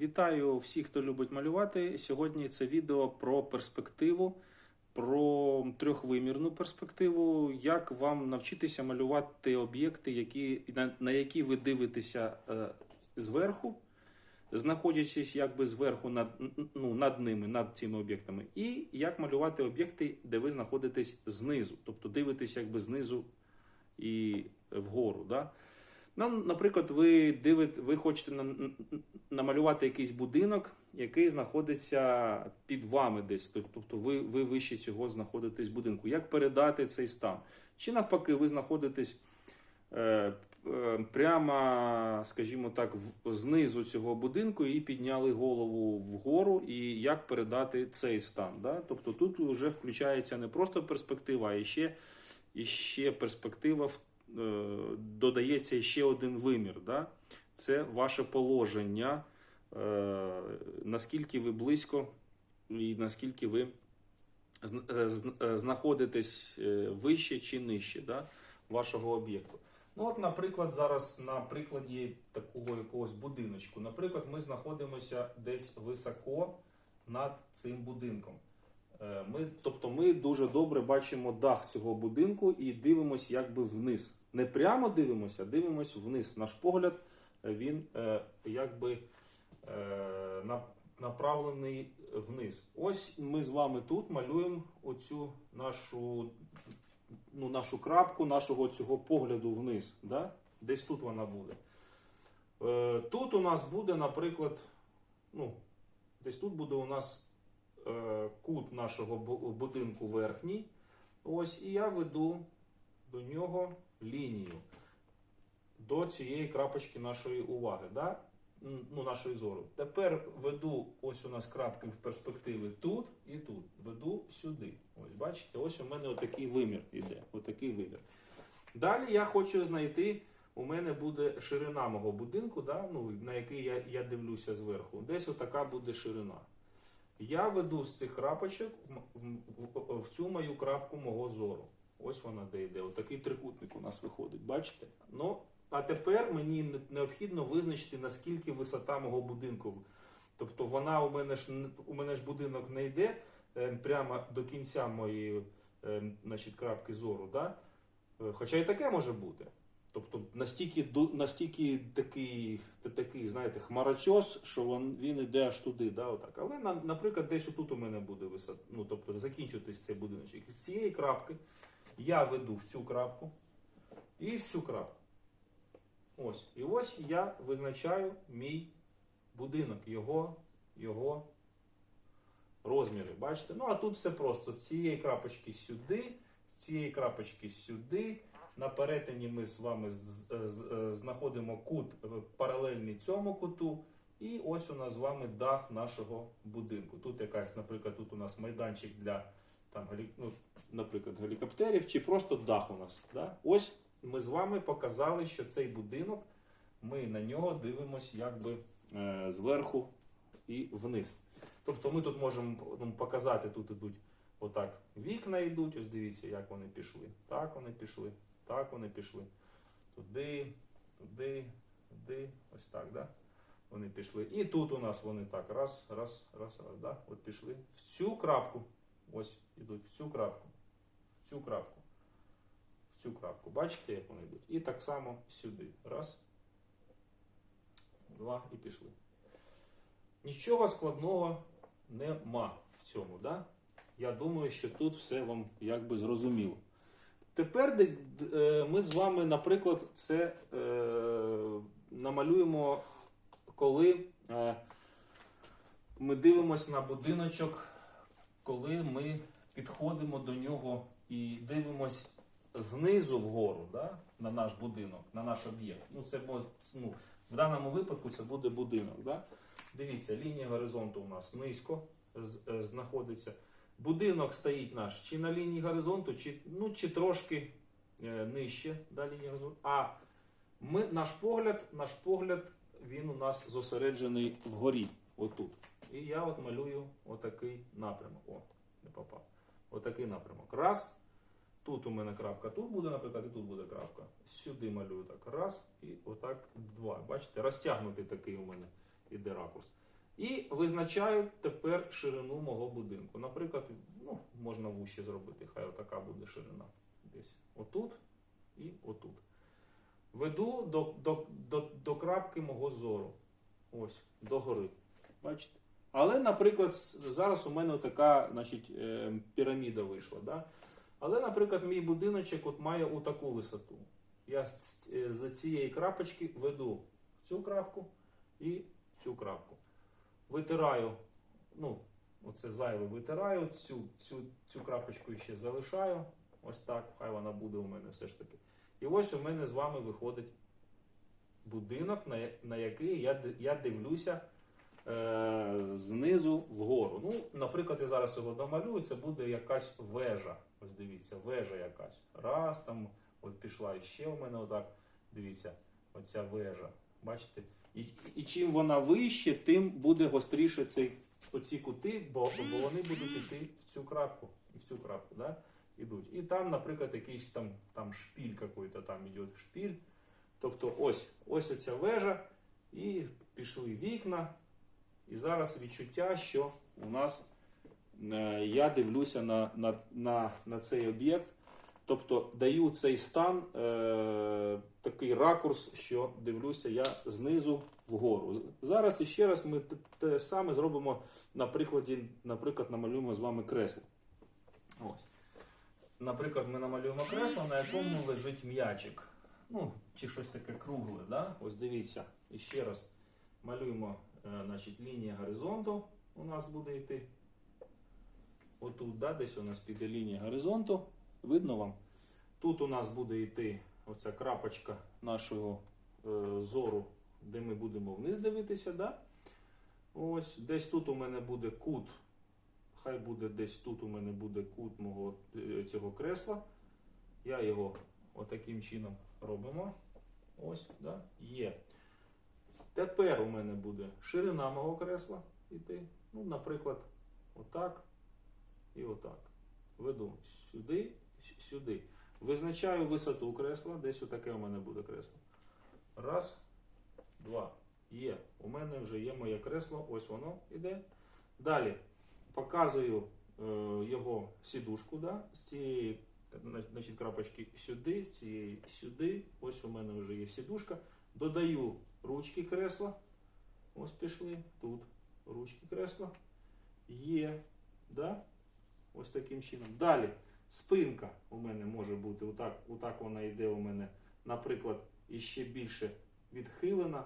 Вітаю всіх, хто любить малювати. Сьогодні це відео про перспективу, про трьохвимірну перспективу, як вам навчитися малювати об'єкти, які, на, на які ви дивитеся е, зверху, знаходячись якби зверху над, ну, над ними, над цими об'єктами, і як малювати об'єкти, де ви знаходитесь знизу, тобто дивитесь якби знизу і вгору. Да? Ну, наприклад, ви дивите, ви хочете намалювати якийсь будинок, який знаходиться під вами десь. Тобто ви, ви вище цього знаходитесь в будинку. Як передати цей стан? Чи навпаки, ви знаходитесь е, е, прямо, скажімо так, в, знизу цього будинку і підняли голову вгору, і як передати цей стан? Да? Тобто тут вже включається не просто перспектива, а ще, ще перспектива в додається ще один вимір. Да? Це ваше положення, е, наскільки ви близько і наскільки ви е, зн- е, знаходитесь е, вище чи нижче да? вашого об'єкту. Ну, от, наприклад, зараз на прикладі такого якогось будиночку. Наприклад, ми знаходимося десь високо над цим будинком. Е, Ми, тобто ми дуже добре бачимо дах цього будинку і дивимося якби вниз. Не прямо дивимося, а дивимося вниз. Наш погляд він е, якби е, направлений вниз. Ось ми з вами тут малюємо оцю нашу, ну, нашу крапку нашого цього погляду вниз. Да? Десь тут вона буде. Тут у нас буде, наприклад, ну, десь тут буде у нас кут нашого будинку верхній. Ось, і я веду до нього лінію до цієї крапочки нашої уваги, да? Ну, нашої зору. Тепер веду ось у нас крапки в перспективи тут і тут. Веду сюди. Ось бачите, ось у мене отакий вимір іде. Отакий вимір. Далі я хочу знайти. У мене буде ширина мого будинку, да? ну, на який я, я дивлюся зверху. Десь отака буде ширина. Я веду з цих крапочок в, в, в, цю мою крапку мого зору. Ось вона де йде. Отакий трикутник у нас виходить. Бачите? Ну, а тепер мені необхідно визначити, наскільки висота мого будинку. Тобто вона у мене ж у мене ж будинок не йде е, прямо до кінця моєї е, значить, крапки зору. Да? Е, Хоча і таке може бути. Тобто настільки, настільки такий, такий, знаєте, хмарочос, що він, він іде аж туди, да, отак. Але, наприклад, десь отут у мене буде висот, ну, тобто закінчуватись цей будиночок. І з цієї крапки я веду в цю крапку і в цю крапку. Ось. І ось я визначаю мій будинок, його, його розміри. Бачите? Ну, а тут все просто. З цієї крапочки сюди, з цієї крапочки сюди. На перетині ми з вами знаходимо кут е, паралельний цьому куту. І ось у нас з вами дах нашого будинку. Тут якась, наприклад, тут у нас майданчик для там, ну, наприклад, гелікоптерів, чи просто дах у нас. Да? Ось ми з вами показали, що цей будинок, ми на нього дивимося якби е, зверху і вниз. Тобто ми тут можемо ну, показати, тут ідуть отак вікна йдуть, ось дивіться, як вони пішли. Так вони пішли, так вони пішли. Туди, туди, туди, ось так, да? Вони пішли. І тут у нас вони так, раз, раз, раз, раз, да? От пішли. В цю крапку. Ось ідуть в цю крапку. В цю крапку. В цю крапку. Бачите, як вони йдуть? І так само сюди. Раз. Два і пішли. Нічого складного нема в цьому, да? Я думаю, що тут все вам якби зрозуміло. Тепер е, ми з вами, наприклад, це е, намалюємо, коли е, ми дивимося на будиночок, коли ми підходимо до нього і дивимось знизу вгору да, на наш будинок, на наш об'єкт. Ну, це ну, в даному випадку це буде будинок. Да? Дивіться, лінія горизонту у нас низько знаходиться. Будинок стоїть наш чи на лінії горизонту, чи, ну, чи трошки е, нижче да, лінії горизонту. А ми, наш погляд, наш погляд, він у нас зосереджений вгорі, отут. І я от малюю отакий напрямок. О, не попав. Отакий напрямок. Раз. Тут у мене крапка, тут буде, наприклад, і тут буде крапка. Сюди малюю так. Раз і отак два. Бачите, розтягнутий такий у мене іде ракурс. І визначаю тепер ширину мого будинку. Наприклад, ну, можна вуще зробити, хай отака буде ширина. Десь отут і отут. Веду до, до, до, до крапки мого зору. Ось, до гори. Бачите? Але, наприклад, зараз у мене така значить, е, піраміда вийшла. Да? Але, наприклад, мій будиночок от має таку висоту. Я е, з цієї крапочки веду цю крапку і цю крапку. Витираю, ну, оце зайве витираю, цю, цю, цю крапочку ще залишаю. Ось так, хай вона буде у мене все ж таки. І ось у мене з вами виходить будинок, на, на який я, я дивлюся е, знизу вгору. Ну, наприклад, я зараз його домалюю, це буде якась вежа. Ось дивіться, вежа якась. Раз, там от пішла іще у мене отак. Дивіться, оця вежа. Бачите? І, і чим вона вище, тим буде гостріше цей, оці кути, бо, бо вони будуть йти в цю крапку. В цю крапку, да? Ідуть. І там, наприклад, якийсь там, там шпіль какой-то, там йде шпіль. Тобто ось, ось оця вежа, і пішли вікна. І зараз відчуття, що у нас е, я дивлюся на, на, на, на цей об'єкт. Тобто даю цей стан, е, такий ракурс, що дивлюся я знизу вгору. Зараз іще раз ми те, саме зробимо на прикладі, наприклад, намалюємо з вами кресло. Ось. Наприклад, ми намалюємо кресло, на якому лежить м'ячик. Ну, чи щось таке кругле. Да? Ось дивіться, і ще раз малюємо е, значить, лінія горизонту у нас буде йти. Отут, да, десь у нас піде лінія горизонту. Видно вам? Тут у нас буде йти оця крапочка нашого е, зору, де ми будемо вниз дивитися. Да? Ось, десь тут у мене буде кут. Хай буде десь тут у мене буде кут мого е, цього кресла. Я його отаким чином робимо. Ось, да? є. Тепер у мене буде ширина мого кресла йти. Ну, наприклад, отак і отак. Веду сюди, сюди. Визначаю висоту кресла. Десь отаке у мене буде кресло. Раз, два. Є. У мене вже є моє кресло. Ось воно іде. Далі показую е, його сідушку. Да? З цієї значить, крапочки сюди, з цієї сюди. Ось у мене вже є сідушка. Додаю ручки кресла. Ось пішли. Тут ручки кресла. Є. Да? Ось таким чином. Далі спинка у мене може бути отак, отак вона йде у мене, наприклад, іще більше відхилена.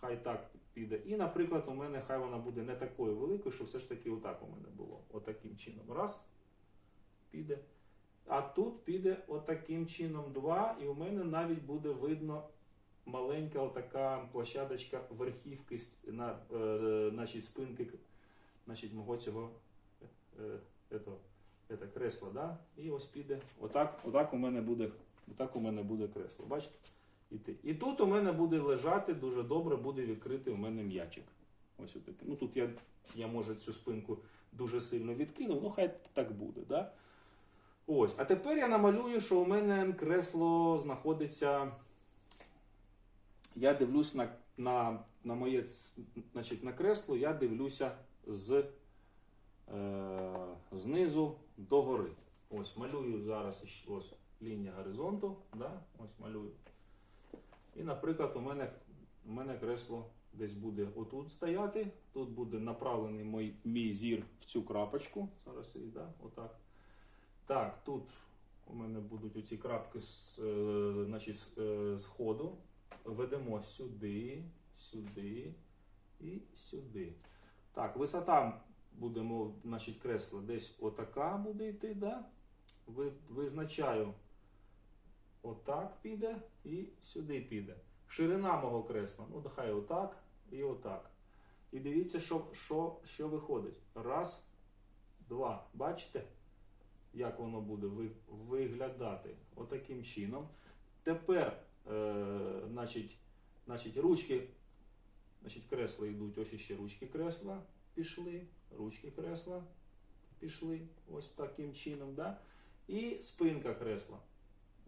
Хай так піде. І, наприклад, у мене хай вона буде не такою великою, що все ж таки отак у мене було. Отаким чином. Раз. Піде. А тут піде отаким чином два, і у мене навіть буде видно маленька отака площадочка верхівки на е, нашій спинки значить, мого цього е, ето, ето, кресла. Да? І ось піде. Отак, отак у мене буде, отак у мене буде кресло. Бачите? Іти. І тут у мене буде лежати дуже добре, буде відкритий у мене м'ячик. Ось отакий. Ну тут я, я може цю спинку дуже сильно відкинув, ну хай так буде. Да? Ось. А тепер я намалюю, що у мене кресло знаходиться. Я дивлюсь на, на, на моє значить, на кресло, я дивлюся з, е, знизу до гори. Ось малюю зараз ось лінія горизонту. Да? Ось малюю. І, наприклад, у мене, у мене кресло десь буде отут стояти. Тут буде направлений мій, мій зір в цю крапочку. Зараз і, да? Отак. Так, тут у мене будуть оці крапки з, е, значить, е, сходу. Ведемо сюди, сюди і сюди. Так, висота будемо, значить, кресло десь отака буде йти, да? Визначаю, отак піде і сюди піде. Ширина мого кресла, ну нехай отак і отак. І дивіться, що, що, що виходить. Раз, два. Бачите, як воно буде ви- виглядати? Отаким чином. Тепер, е, значить, значить, ручки, значить, кресла йдуть, ось іще ручки кресла пішли, ручки кресла пішли, ось таким чином. Да? І спинка кресла.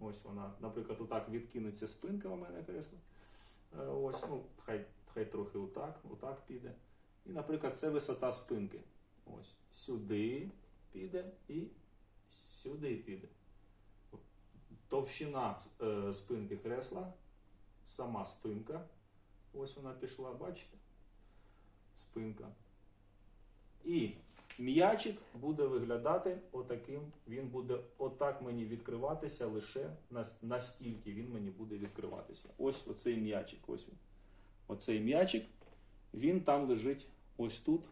Ось вона, наприклад, отак відкинеться спинка у мене кресла. Е, Ось, ну, хай, хай трохи отак, отак піде. І, наприклад, це висота спинки. Ось сюди піде і сюди піде. Товщина е, спинки кресла, сама спинка. Ось вона пішла, бачите? Спинка. І м'ячик буде виглядати отаким. Він буде отак мені відкриватися лише настільки він мені буде відкриватися. Ось оцей м'ячик. Ось він. Оцей м'ячик, він там лежить ось тут.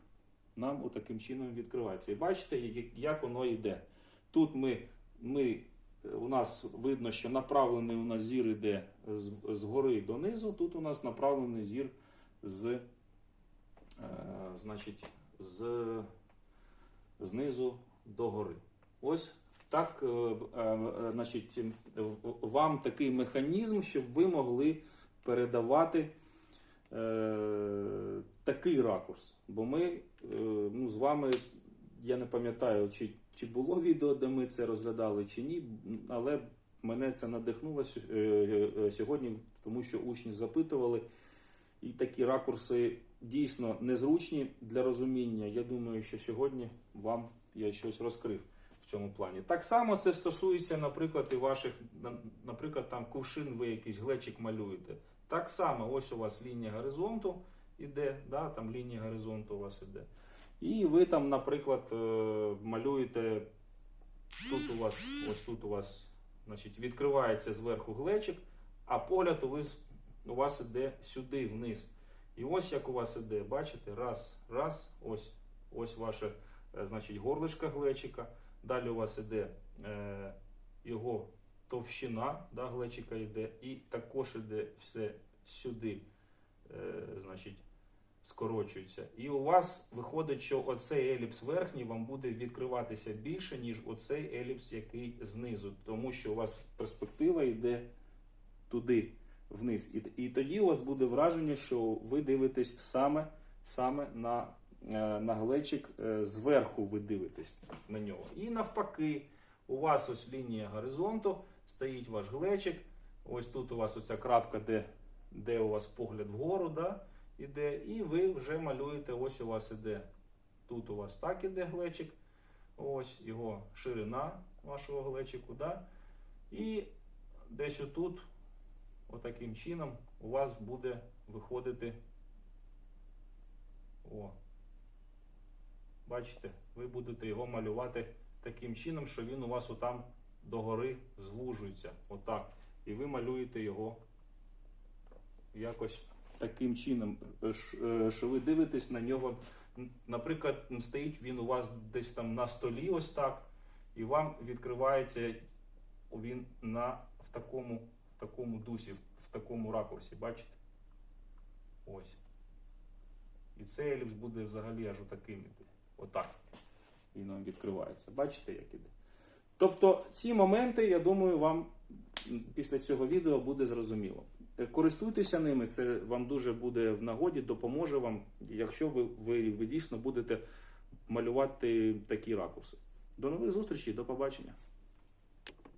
Нам отаким чином відкривається. І бачите, як- воно йде. Тут ми, ми, у нас видно, що направлений у нас зір йде з, згори донизу. Тут у нас направлений зір з, е, значить, з, знизу до гори. Ось так, е, е, е, значить, вам такий механізм, щоб ви могли передавати е, такий ракурс. Бо ми е, ну, з вами, я не пам'ятаю, чи, чи було відео, де ми це розглядали, чи ні, але мене це надихнуло сьогодні, тому що учні запитували, і такі ракурси дійсно незручні для розуміння. Я думаю, що сьогодні вам я щось розкрив в цьому плані. Так само це стосується, наприклад, і ваших, наприклад, там кувшин, ви якийсь глечик малюєте. Так само, ось у вас лінія горизонту іде, да, там лінія горизонту у вас іде. І ви там, наприклад, е, малюєте, тут у вас, ось тут у вас значить, відкривається зверху глечик, а погляд у вас, у вас іде сюди вниз. І ось як у вас іде, бачите, раз, раз, ось, ось ваше е, значить, горлишко глечика. Далі у вас іде е, його товщина да, глечика йде, і також іде все сюди, е, значить, скорочується. І у вас виходить, що оцей еліпс верхній вам буде відкриватися більше, ніж оцей еліпс, який знизу, тому що у вас перспектива йде туди, вниз. І, і тоді у вас буде враження, що ви дивитесь саме, саме на, е, на глечик е, зверху, ви дивитесь на нього. І навпаки, у вас ось лінія горизонту, стоїть ваш глечик. Ось тут у вас оця крапка, де, де у вас погляд вгору, да, іде, і ви вже малюєте, ось у вас іде. Тут у вас так іде глечик, ось його ширина вашого глечику, да, і десь отут, отаким чином, у вас буде виходити. О, бачите, ви будете його малювати таким чином, що він у вас отам догори звужується. Отак. І ви малюєте його якось таким чином, е, е, що ви дивитесь на нього. Наприклад, стоїть він у вас десь там на столі, ось так, і вам відкривається він на, в, такому, в такому дусі, в, такому ракурсі, бачите? Ось. І цей еліпс буде взагалі аж отаким іти. Отак. Він вам відкривається. Бачите, як іде? Тобто ці моменти, я думаю, вам після цього відео буде зрозуміло. Е, Користуйтеся ними, це вам дуже буде в нагоді, допоможе вам, якщо ви, ви, ви дійсно будете малювати такі ракурси. До нових зустрічей, до побачення.